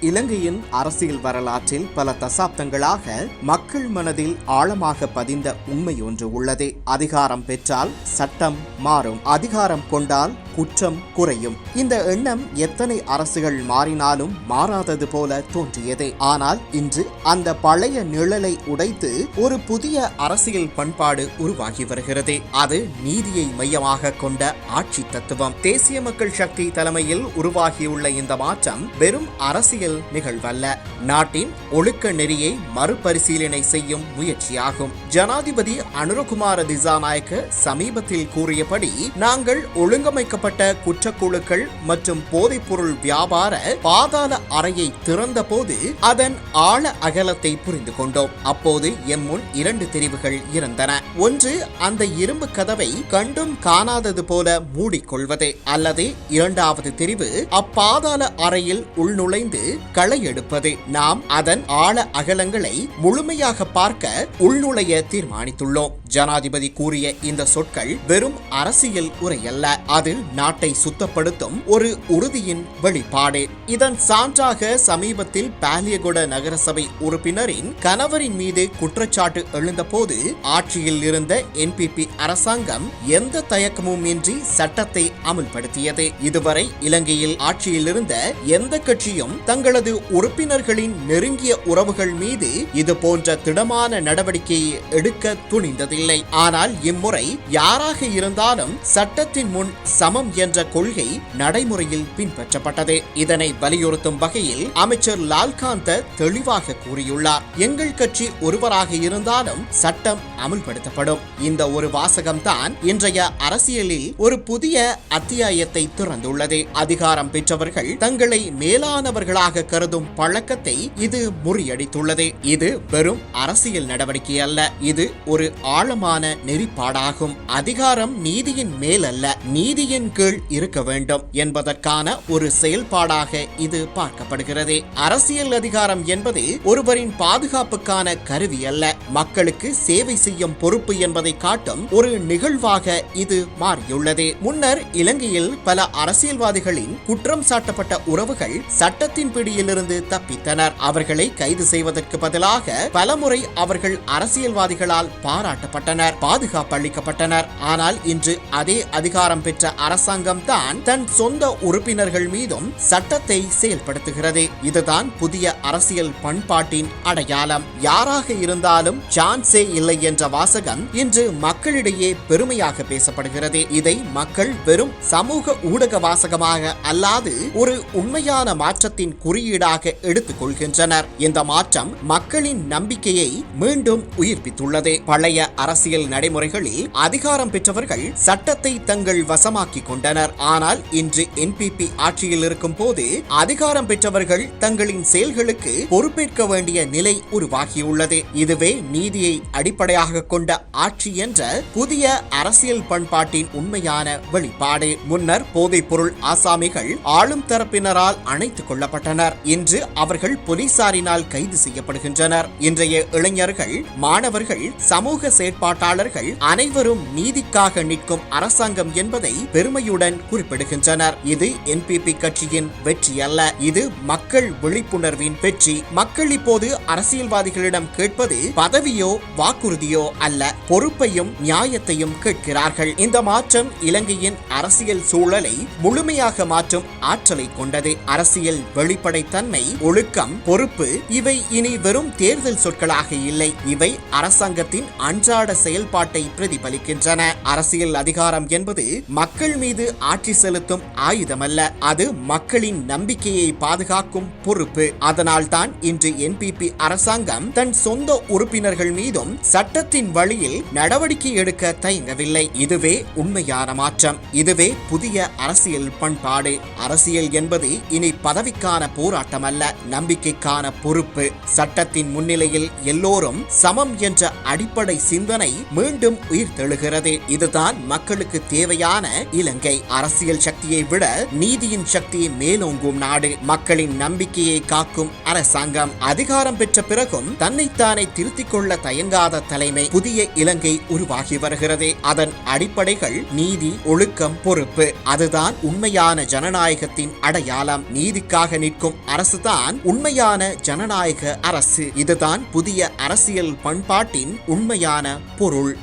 இலங்கையின் அரசியல் வரலாற்றில் பல தசாப்தங்களாக மக்கள் மனதில் ஆழமாக பதிந்த உண்மை ஒன்று உள்ளது. அதிகாரம் பெற்றால் சட்டம் மாறும். அதிகாரம் கொண்டால் குற்றம் குறையும். இந்த எண்ணம் எத்தனை அரசுகள் மாறினாலும் மாறாதது போல தோன்றியது. ஆனால் இன்று அந்த பழைய நிழலை உடைத்து ஒரு புதிய அரசியல் பண்பாடு உருவாகி வருகிறது. அது நீதியை மையமாக கொண்ட ஆட்சி தத்துவம். தேசிய மக்கள் சக்தி தலைமையில் உருவாகியுள்ள இந்த மாற்றம் வெறும் அரசியல் நிகழ்வல்ல. நாட்டின் ஒழுக்க நெறியை மறுபரிசீலனை செய்யும் முயற்சியாகும். ஜனாதிபதி அனுரகுமார திசாநாயக்க சமீபத்தில் கூறியபடி நாங்கள் ஒழுங்கமைக்கப்பட்ட குற்றக்குழுக்கள் மற்றும் போதைப்பொருள் வியாபார பாதாள அறையை திறந்தபோது அதன் ஆழ அகலத்தை புரிந்து கொண்டோம். அப்போது எம் முன் இரண்டு தெரிவுகள் இருந்தன. ஒன்று அந்த இரும்பு கதவை கண்டும் காணாதது போல மூடிக்கொள்வது. அல்லது இரண்டாவது தெரிவு அப்பாதாள அறையில் உள்நுழைந்து களை எடுப்பது. நாம் அதன் ஆழ அகலங்களை முழுமையாக பார்க்க உள்நுழைய தீர்மானித்துள்ளோம். ஜனாதிபதி கூறிய இந்த சொற்கள் வெறும் அரசியல் உரையல்ல. அது நாட்டை சுத்தப்படுத்தும் ஒரு உறுதியின் வெளிப்பாடு. இதன் சான்றாக சமீபத்தில் பாலியகுட நகரசபை உறுப்பினரின் கணவரின் மீது குற்றச்சாட்டு எழுந்தபோது ஆட்சியில் இருந்த என்பிபி அரசாங்கம் எந்த தயக்கமும் இன்றி சட்டத்தை அமுல்படுத்தியது. இதுவரை இலங்கையில் ஆட்சியில் இருந்த எந்த கட்சியும் தங்களது உறுப்பினர்களின் நெருங்கிய உறவுகள் மீது இது போன்ற திடமான நடவடிக்கையை எடுக்க இல்லை. ஆனால் இம்முறை யாராக இருந்தாலும் சட்டத்தின் முன் சமம் என்ற கொள்கை நடைமுறையில் பின்பற்றப்பட்டது. இதனை வலியுறுத்தும் வகையில் அமைச்சர் லால்காந்த தெளிவாக கூறியுள்ளார். எங்கள் கட்சி ஒருவராக இருந்தாலும் சட்டம் அமல்படுத்தப்படும். இந்த ஒரு வாசகம்தான் இன்றைய அரசியலில் ஒரு புதிய அத்தியாயத்தை திறந்துள்ளது. அதிகாரம் பெற்றவர்கள் தங்களை மேலானவர்களாக கருதும் பழக்கத்தை இது முறியடித்துள்ளது. இது வெறும் அரசியல் நடவடிக்கை அல்ல. இது ஒரு ஆழமான நெறிப்பாடாகும். அதிகாரம் நீதியின் மேல் அல்ல நீதியின் கீழ் இருக்க வேண்டும் என்பதற்கான ஒரு செயல்பாடாக இது பார்க்கப்படுகிறது. அரசியல் அதிகாரம் என்பது ஒருவரின் பாதுகாப்புக்கான கருவி அல்ல. மக்களுக்கு சேவை செய்யும் பொறுப்பு என்பதை காட்டும் ஒரு நிகழ்வாக இது மாறியுள்ளது. முன்னர் இலங்கையில் பல அரசியல்வாதிகளின் குற்றம் சாட்டப்பட்ட உறவுகள் சட்டத்தின் பிடியிலிருந்து தப்பித்தனர். அவர்களை கைது செய்வதற்கு பதிலாக பலமுறை அவர்கள் அரசியல்வாதிகளால் பாராட்டப்பட்ட அளிக்கப்பட்டனர் பாதுகாப்பு அளிக்கப்பட்டனர். ஆனால் இன்று அதே அதிகாரம் பெற்ற அரசாங்கம் தான் தன் சொந்த உறுப்பினர்கள் மீதும் சட்டத்தை செயல்படுத்துகிறது. இதுதான் புதிய அரசியல் பண்பாட்டின் அடையாளம். யாராக இருந்தாலும் சான்ஸே இல்லை என்ற வாசகம் இன்று மக்களிடையே பெருமையாக பேசப்படுகிறது. இதை மக்கள் வெறும் சமூக ஊடக வாசகமாக அல்லாது ஒரு உண்மையான மாற்றத்தின் குறியீடாக எடுத்துக் கொள்கின்றனர். இந்த மாற்றம் மக்களின் நம்பிக்கையை மீண்டும் உயிர்ப்பித்துள்ளது. பழைய அரசியல் நடைமுறைகளில் அதிகாரம் பெற்றவர்கள் சட்டத்தை தங்கள் வசமாக்கிக் கொண்டனர். ஆனால் இன்று என்பிபி ஆட்சியில் இருக்கும் போது அதிகாரம் பெற்றவர்கள் தங்களின் செயல்களுக்கு பொறுப்பேற்க வேண்டிய நிலை உருவாகியுள்ளது. இதுவே நீதியை அடிப்படையாக கொண்ட ஆட்சி என்ற புதிய அரசியல் பண்பாட்டின் உண்மையான வெளிப்பாடு. முன்னர் போதைப் பொருள் ஆசாமிகள் ஆளும் தரப்பினரால் அணைத்துக் கொள்ளப்பட்டனர். இன்று அவர்கள் போலீசாரினால் கைது செய்யப்படுகின்றனர். இன்றைய இளைஞர்கள் மாணவர்கள் சமூக செயற்பாட்டாளர்கள் அனைவரும் நீதிக்காக நிற்கும் அரசாங்கம் என்பதை பெருமையுடன் குறிப்பிடுகின்றனர். இது என்பிபி கட்சியின் வெற்றி அல்ல. இது மக்கள் விழிப்புணர்வின் வெற்றி. மக்கள் இப்போது அரசியல்வாதிகளிடம் கேட்பது பதவியோ வாக்குறுதியோ அல்ல. பொறுப்பையும் நியாயத்தையும் கேட்கிறார்கள். இந்த மாற்றம் இலங்கையின் அரசியல் சூழலை முழுமையாக மாற்றும் ஆற்றலை கொண்டது. அரசியல் வெளிப்படைத்தன்மை ஒழுக்கம் பொறுப்பு இவை இனி வெறும் தேர்தல் சொற்களாக இல்லை. இவை அரசாங்கத்தின் அன்றாட அன்றாட செயல்பாட்டை பிரதிபலிக்கின்றன. அரசியல் அதிகாரம் என்பது மக்கள் மீது ஆட்சி செலுத்தும் ஆயுதமல்ல. அது மக்களின் நம்பிக்கையை பாதுகாக்கும் பொறுப்பு. அதனால்தான் இன்று என்பிபி அரசாங்கம் தன் சொந்த உறுப்பினர்கள் மீதும் சட்டத்தின் வழியில் நடவடிக்கை எடுக்க தயங்கவில்லை. இதுவே உண்மையான மாற்றம். இதுவே புதிய அரசியல் பண்பாடு. அரசியல் என்பது இனி பதவிக்கான போராட்டம் அல்ல நம்பிக்கைக்கான பொறுப்பு. சட்டத்தின் முன்னிலையில் எல்லோரும் சமம் என்ற அடிப்படை சிந்தனை சிந்தனை மீண்டும் உயிர்த்தெழுகிறது இதுதான் மக்களுக்கு தேவையான இலங்கை அரசியல் சக்தியை விட நீதியின் சக்தி மேலோங்கும் நாடு. மக்களின் நம்பிக்கையை காக்கும் அரசாங்கம் அதிகாரம் பெற்ற பிறகும் தன்னைத்தானே திருத்திக் கொள்ள தயங்காத தலைமை புதிய இலங்கை உருவாகி வருகிறது. அதன் அடிப்படைகள் நீதி ஒழுக்கம் பொறுப்பு. அதுதான் உண்மையான ஜனநாயகத்தின் அடையாளம். நீதிக்காக நிற்கும் அரசுதான் உண்மையான ஜனநாயக அரசு. இதுதான் புதிய அரசியல் பண்பாட்டின் உண்மையான பொருள்.